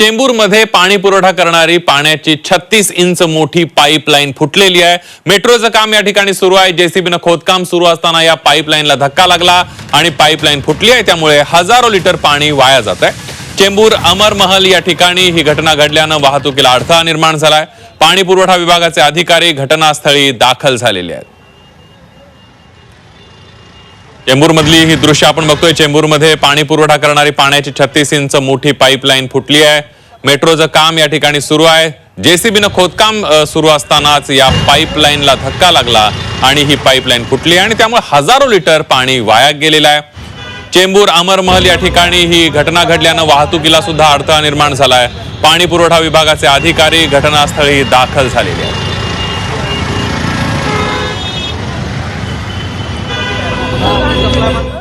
चेंबूरमध्ये पाणी पुरवठा करणारी पाण्याची छत्तीस इंच मोठी पाईपलाईन फुटलेली आहे. मेट्रोचं काम या ठिकाणी सुरू आहे. जेसीबीनं खोदकाम सुरू असताना या पाईपलाईनला धक्का लागला आणि पाईपलाईन फुटली आहे. त्यामुळे हजारो लिटर पाणी वाया जात आहे. चेंबूर अमरमहल या ठिकाणी ही घटना घडल्यानं वाहतुकीला अडथळा निर्माण झालाय. पाणी पुरवठा विभागाचे अधिकारी घटनास्थळी दाखल झालेले आहेत. चेंबूरमधली ही दृश्य आपण बघतोय. चेंबूरमध्ये पाणी पुरवठा करणारी पाण्याची छत्तीस इंच मोठी पाईपलाईन फुटली आहे. मेट्रोचं काम या ठिकाणी सुरू आहे. जेसीबीनं खोदकाम सुरू असतानाच या पाईपलाईनला धक्का लागला आणि ही पाईपलाईन फुटली आणि त्यामुळे हजारो लिटर पाणी वाया गेलेलं आहे. चेंबूर अमरमहल या ठिकाणी ही घटना घडल्यानं वाहतुकीला सुद्धा अडथळा निर्माण झालाय पाणी पुरवठा विभागाचे अधिकारी घटनास्थळी दाखल झालेले आहेत. Bye.